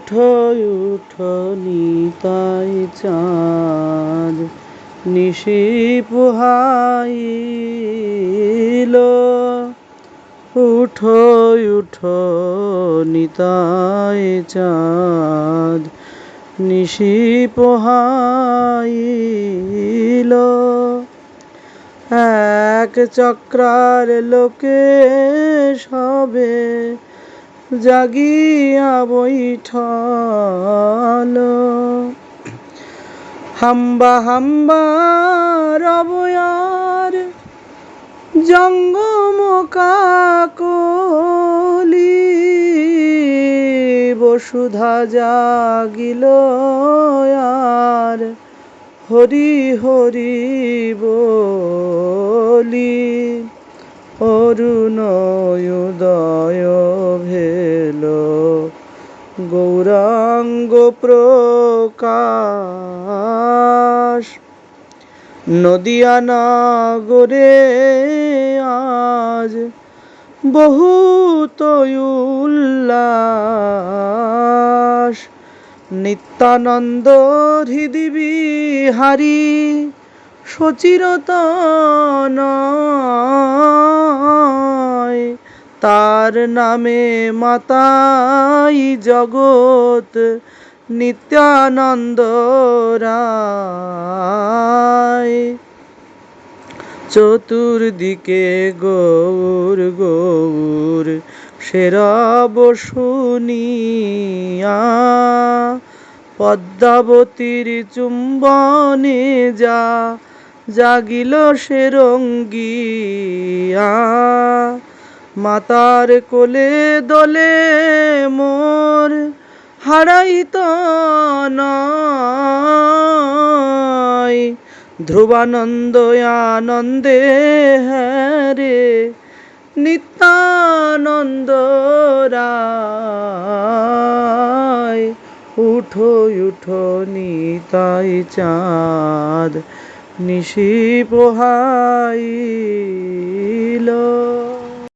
উঠো উঠো নিতাই চাঁদ নিশি পুহাইল উঠো উঠো নিতাই চাঁদ নিশি পোহাইল এক চক্রার লোকে সবে জাগিয়া বৈঠল। হাম্বা হাম্বা রবয়ার জঙ্গম কাকলি। বসুধা জাগিল আর হরি হরি বলি। অরুণোদয় ভেল গৌরাঙ্গ প্রকাশ। নদিয়া নগরে আজ বহুত উল্লাস। নিত্যানন্দ হৃদি বিহারী সচিরতনয়। তার নামে মাতাই জগৎ নিত্যানন্দ চতুর্দিকে গৌর গৌর সেরব শুনিয়া পদ্মাবতীর চুম্বনে যা জাগিল সে রঙ্গিয়া। মাতার কোলে দলে মোর হারাইত নয় ধ্রুবানন্দ আনন্দে হ্যারে নিত্যানন্দ উঠো উঠো নিতাই চাঁদ নিশি পোহাইল।